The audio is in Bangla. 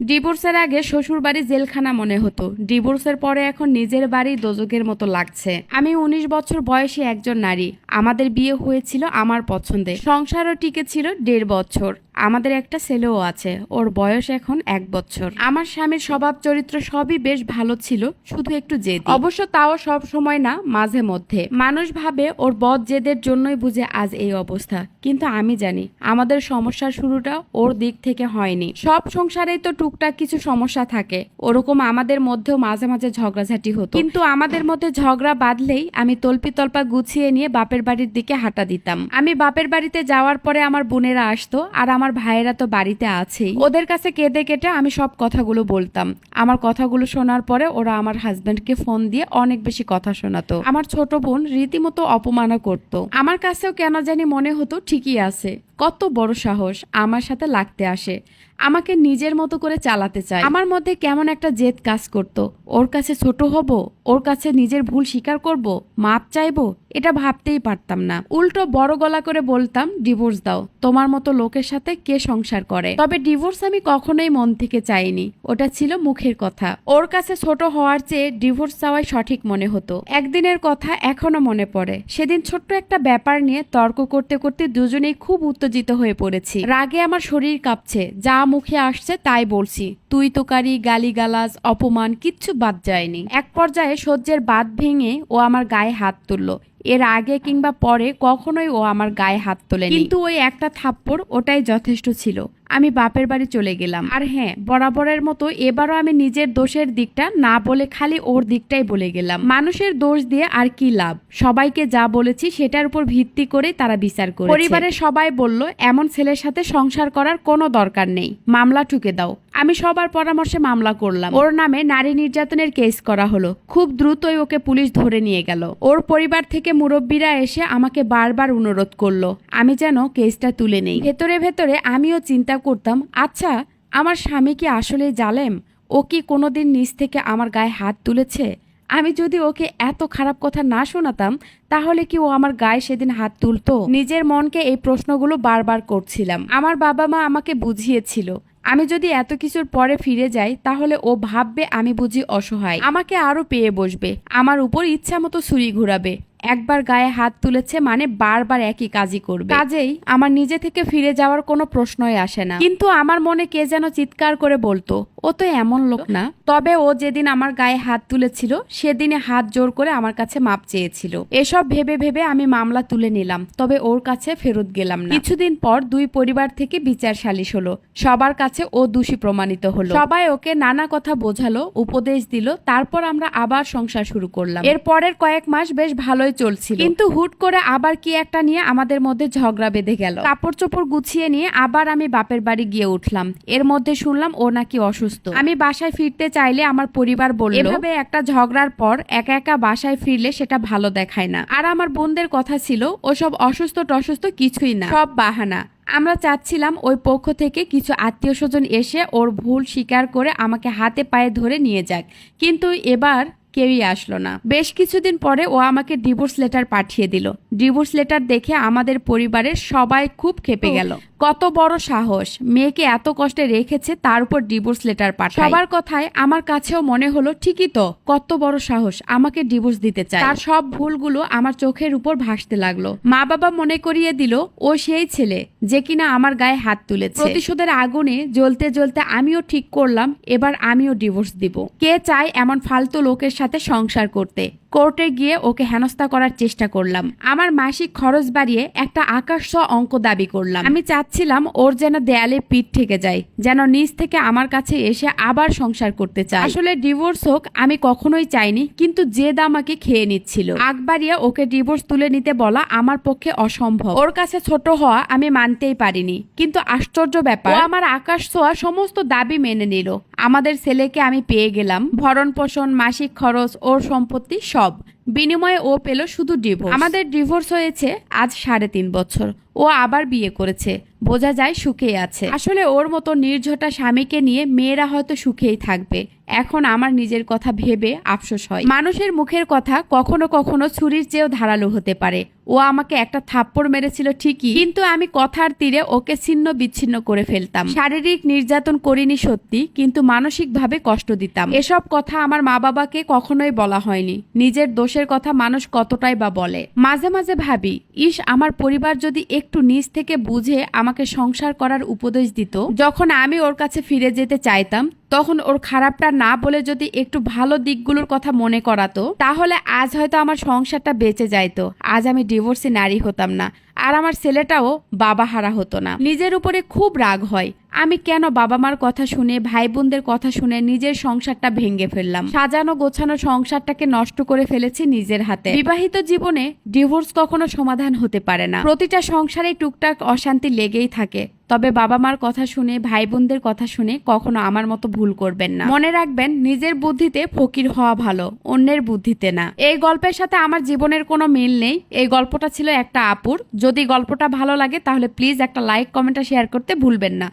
ডিভোর্সের আগে শ্বশুর বাড়ি জেলখানা মনে হতো। ডিভোর্সের পরে এখন নিজের বাড়ি দোজকের মতো লাগছে। আমি উনিশ বছর বয়সী একজন নারী। আমাদের বিয়ে হয়েছিল আমার পছন্দে। সংসারও টিকে ছিল দেড় বছর। আমাদের একটা ছেলেও আছে। ওর বয়স এখন এক বছর। আমার স্বামীর স্বভাব চরিত্র সবই বেশ ভালো ছিল, শুধু একটু জেদ। অবশ্য তাও সব সময় না, মাঝে মধ্যে। মানুষ ভাবে ওর বদ জেদের জন্যই বুঝে আজ এই অবস্থা। কিন্তু আমি জানি, আমাদের সমস্যার শুরুটা ওর দিক থেকে হয়নি। সব সংসারেই তো টুকটাক কিছু সমস্যা থাকে। ওরকম আমাদের মধ্যেও মাঝে মাঝে ঝগড়াঝাটি হতো। কিন্তু আমাদের মধ্যে ঝগড়া বাঁধলেই আমি তল্পি তল্পা গুছিয়ে নিয়ে বাপের বাড়ির দিকে হাঁটা দিতাম। আমি বাপের বাড়িতে যাওয়ার পরে আমার বোনেরা আসতো, আর আমার ভাইয়েরা তো বাড়িতে আছেই। ওদের কাছে কেঁদে কেটে আমি সব কথাগুলো বলতাম। আমার কথাগুলো শোনার পরে ওরা আমার হাজব্যান্ডকে ফোন দিয়ে অনেক বেশি কথা শোনাতো। আমার ছোট বোন রীতিমতো অপমানও করত। আমার কাছেও কেন জানি মনে হতো ঠিকই আছে। কত বড় সাহস আমার সাথে লাগতে আসে। আমাকে নিজের মতো করে চালাতে চায়। আমার মধ্যে কেমন একটা জেদ কাজ করত। ওর কাছে ছোট হব, ওর কাছে নিজের ভুল স্বীকার করব, মাপ চাইব, এটা ভাবতেই পারতাম না। উল্টো বড় গলা করে বলতাম, ডিভোর্স দাও, তোমার মতো লোকের সাথে কে সংসার করে? তবে ডিভোর্স আমি কখনোই মন থেকে চাইনি, ওটা ছিল মুখের কথা। ওর কাছে ছোট হওয়ার চেয়ে ডিভোর্স চাওয়াই সঠিক মনে হতো। একদিনের কথা এখনও মনে পড়ে। সেদিন ছোট্ট একটা ব্যাপার নিয়ে তর্ক করতে করতে দুজনেই খুব উত্তেজিত হয়ে পড়েছি। রাগে আমার শরীর কাঁপছে, যা মুখে আসছে, তাই বলছি, তুই তোকারি গালিগালাজ, অপমান, কিচ্ছু বাদ যায়নি। এক পর্যায়ে সহ্যের বাদ ভেঙে ও আমার গায়ে হাত তুললো। এর আগে কিংবা পরে কখনোই ও আমার গায়ে হাত তোলেনি। কিন্তু ওই একটা থাপ্পড় ওটাই যথেষ্ট ছিল। আমি বাপের বাড়ি চলে গেলাম। আর হ্যাঁ বরাবরের মতো এবারও আমি নিজের দোষের দিকটা না বলে খালি ওর দিকটাই বলে গেলাম। মানুষের দোষ দিয়ে আর কি লাভ? সবাইকে যা বলেছি সেটার উপর ভিত্তি করে তারা বিচার করে পরিবারের সবাই বলল, এমন ছেলের সাথে সংসার করার কোনো দরকার নেই। মামলা ঠুকে দাও। আমি সবার পরামর্শে মামলা করলাম। ওর নামে নারী নির্যাতনের কেস করা হলো। খুব দ্রুতই ওকে পুলিশ ধরে নিয়ে গেল। ওর পরিবার থেকে মুরব্বীরা এসে আমাকে বারবার অনুরোধ করল। আমি যেন কেসটা তুলে নেই। ভেতরে ভেতরে আমিও চিন্তা করতাম আচ্ছা আমার স্বামী কি আসলে জালেম? ও কি কোনো দিন নিজ থেকে আমার গায়ে হাত তুলেছে? আমি যদি ওকে এত খারাপ কথা না শোনাতাম, তাহলে কি ও আমার গায়ে সেদিন হাত তুলতো? নিজের মনকে এই প্রশ্নগুলো বারবার করছিলাম। আমার বাবা মা আমাকে বুঝিয়েছিল, আমি যদি এত কিছুর পরে ফিরে যাই, তাহলে ও ভাববে আমি বুঝি অসহায়। আমাকে আরও পেয়ে বসবে। আমার উপর ইচ্ছা মতো ছুরি ঘুরাবে। একবার গায়ে হাত তুলেছে মানে বারবার একই কাজই করবে। কাজেই আমার নিজে থেকে ফিরে যাওয়ার কোনো প্রশ্নই আসে না। কিন্তু আমার মনে কে যেন চিৎকার করে বলতো, ও তো এমন লোক না। তবে ও যেদিন আমার গায়ে হাত তুলেছিল, সেদিনে হাত জোর করে আমার কাছে মাপ চেয়েছিল। এসব ভেবে ভেবে আমি মামলা তুলে নিলাম, তবে ওর কাছে ফেরত গেলাম না। কিছুদিন পর দুই পরিবার থেকে বিচার সালিশ হলো। সবার কাছে ও দোষী প্রমাণিত হলো। সবাই ওকে নানা কথা বোঝালো, উপদেশ দিল, তারপর আমরা আবার সংসার শুরু করলাম। এর পরের কয়েক মাস বেশ ভালোই চলছিল। কিন্তু হুট করে আবার কি একটা নিয়ে আমাদের মধ্যে ঝগড়া বেঁধে গেল। কাপড় চোপড় গুছিয়ে নিয়ে আবার আমি বাপের বাড়ি গিয়ে উঠলাম। এর মধ্যে শুনলাম ও নাকি অসুস্থ। আমি বাসায় ফিরতে চাইলে আমার পরিবার বলল এভাবে একটা ঝগড়ার পর একা একা বাসায় ফিরলে সেটা ভালো দেখায় না। আর আমার বোনদের কথা ছিল ওসব অসুস্থ টসুস্থ কিছুই না সব বাহানা। আমরা চাচ্ছিলাম ওই পক্ষ থেকে কিছু আত্মীয় স্বজন এসে ওর ভুল স্বীকার করে আমাকে হাতে পায়ে ধরে নিয়ে যাক। কিন্তু এবার কেউই আসলো না। বেশ কিছুদিন পরে ও আমাকে ডিভোর্স লেটার পাঠিয়ে দিল। ডিভোর্স লেটার দেখে আমাদের পরিবারের সবাই খুব খেপে গেল। কত বড় সাহস। মেয়েকে এত কষ্টে রেখেছে, তার উপর ডিভোর্স লেটার পাঠায় সবার কথায় আমার কাছেও মনে হলো, ঠিকই তো, কত বড় সাহস, আমাকে ডিভোর্স দিতে চায় তার সব ভুলগুলো আমার চোখের উপর ভাসতে লাগল। মা বাবা মনে করিয়ে দিল, ও সেই ছেলে যে কিনা আমার গায়ে হাত তুলেছে। প্রতিশোধের আগুনে জ্বলতে জ্বলতে আমিও ঠিক করলাম, এবার আমিও ডিভোর্স দিব। কে চায় এমন ফালতু লোকের সাথে সংসার করতে? কোর্টে গিয়ে ওকে হেনস্থা করার চেষ্টা করলাম। আমার মাসিক খরচ বাড়িয়ে একটা আকাশ অঙ্ক দাবি করলাম। আমি চাচ্ছিলাম ওর যেন দেয়ালে পিঠ থেকে যায়, যেন নিজ থেকে আমার কাছে এসে আবার সংসার করতে চায়। আসলে ডিভোর্স হোক, আমি কখনোই চাইনি, কিন্তু দাম আমাকে খেয়ে নিচ্ছিল। আকবারিয়া ওকে ডিভোর্স তুলে নিতে বলা আমার পক্ষে অসম্ভব। ওর কাছে ছোট হওয়া আমি মানতেই পারিনি, কিন্তু আশ্চর্য ব্যাপার আমার আকাশ ছোঁয়া সমস্ত দাবি মেনে নিল। আমাদের ছেলেকে আমি পেয়ে গেলাম, ভরণ পোষণ, মাসিক খরচ, ওর সম্পত্তি সব। বিনিময়ে ও পেল শুধু ডিভোর্স। আমাদের ডিভোর্স হয়েছে আজ সাড়ে তিন বছর। ও আবার বিয়ে করেছে। বোঝা যায় সুখেই আছে। আসলে ওর মতো নির্ঝটা স্বামীকে নিয়ে মেয়েরা হয়তো সুখেই থাকবে। এখন আমার নিজের কথা ভেবে আফসোস হয়। মানুষের মুখের কথা কখনো কখনো ছুরির চেয়েও ধারালো হতে পারে। ও আমাকে একটা থাপ্পড় মেরেছিল ঠিকই, কিন্তু আমি কথার তীরে ওকে ছিন্ন বিচ্ছিন্ন করে ফেলতাম। শারীরিক নির্যাতন করিনি সত্যি, কিন্তু মানসিকভাবে কষ্ট দিতাম। এসব কথা আমার মা বাবাকে কখনোই বলা হয়নি। নিজের দোষের কথা মানুষ কতটাই বা বলে। মাঝে মাঝে ভাবি, ইস, আমার পরিবার যদি একটু নিজ থেকে বুঝে আমাকে সংসার করার উপদেশ দিত। যখন আমি ওর কাছে ফিরে যেতে চাইতাম, তখন ওর খারাপটা না বলে যদি একটু ভালো দিকগুলোর কথা মনে করাতো, তাহলে আজ হয়তো আমার সংসারটা বেঁচে যাইতো। আজ আমি ডিভোর্সে নারী হতাম না। আর আমার ছেলেটাও বাবা হারা হতো না। নিজের উপরে খুব রাগ হয়। আমি কেন বাবা মার কথা শুনে ভাই বোনদের কথা শুনে নিজের সংসারটা ভেঙে ফেললাম? সাজানো, গোছানো সংসারটাকে নষ্ট করে ফেলেছি নিজের হাতে। বিবাহিত জীবনে ডিভোর্স কখনো সমাধান হতে পারে না। প্রতিটা সংসারে টুকটাক অশান্তি লেগেই থাকে। তবে বাবা মার কথা শুনে ভাই বোনদের কথা শুনে কখনো আমার মতো ভুল করবেন না। মনে রাখবেন, নিজের বুদ্ধিতে ফকির হওয়া ভালো, অন্যের বুদ্ধিতে না। এই গল্পের সাথে আমার জীবনের কোনো মিল নেই। এই গল্পটা ছিল একটা আপুর। যদি গল্পটা ভালো লাগে, তাহলে প্লিজ একটা লাইক কমেন্টটা শেয়ার করতে ভুলবেন না।